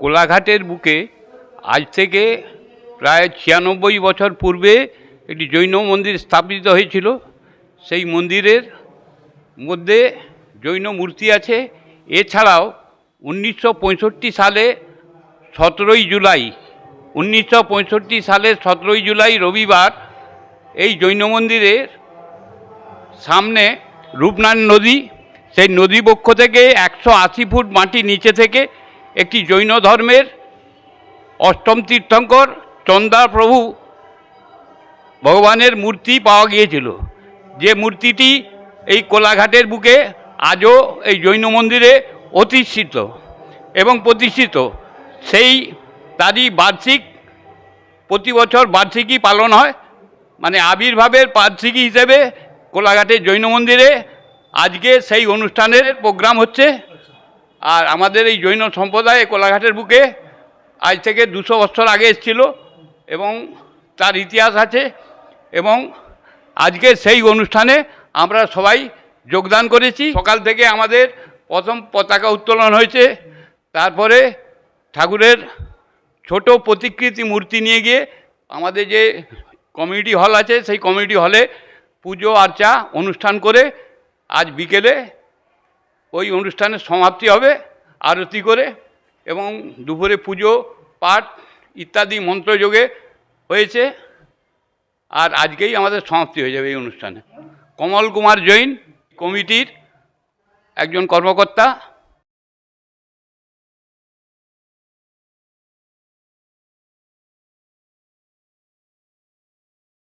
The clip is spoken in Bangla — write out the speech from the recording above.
কোলাঘাটের বুকে আজ থেকে প্রায় ছিয়ানব্বই বছর পূর্বে একটি জৈন মন্দির স্থাপিত হয়েছিল। সেই মন্দিরের মধ্যে জৈন মূর্তি আছে। এছাড়াও উনিশশো পঁয়ষট্টি সালে সতেরোই জুলাই, উনিশশো পঁয়ষট্টি সালের সতেরোই জুলাই রবিবার এই জৈন মন্দিরের সামনে রূপনারায়ণ নদী। সেই নদী বক্ষ থেকে একশো আশি ফুট মাটি নিচে থেকে একটি জৈন ধর্মের অষ্টম তীর্থঙ্কর চন্দা প্রভু ভগবানের মূর্তি পাওয়া গিয়েছিল। যে মূর্তিটি এই কোলাঘাটের বুকে আজও এই জৈন মন্দিরে অধিষ্ঠিত এবং প্রতিষ্ঠিত। সেই তারই বার্ষিক, প্রতি বছর বার্ষিকী পালন হয়। মানে আবির্ভাবের বার্ষিকী হিসেবে কোলাঘাটের জৈন মন্দিরে আজকে সেই অনুষ্ঠানের প্রোগ্রাম হচ্ছে। আর আমাদের এই জৈন সম্প্রদায় কোলাঘাটের বুকে আজ থেকে দুশো বছর আগে এসেছিল এবং তার ইতিহাস আছে এবং আজকে সেই অনুষ্ঠানে আমরা সবাই যোগদান করেছি। সকাল থেকে আমাদের প্রথম পতাকা উত্তোলন হয়েছে। তারপরে ঠাকুরের ছোট প্রতিকৃতি মূর্তি নিয়ে গিয়ে আমাদের যে কমিউনিটি হল আছে, সেই কমিউনিটি হলে পুজো আর্চা অনুষ্ঠান করে আজ বিকেলে ওই অনুষ্ঠানের সমাপ্তি হবে, আরতি করে এবং দুপুরে পুজো, পাঠ ইত্যাদি মন্ত্রযোগে হয়েছে। আর আজকেই আমাদের সমাপ্তি হয়ে যাবে এই অনুষ্ঠানে। কমল কুমার জৈন কমিটির একজন কর্মকর্তা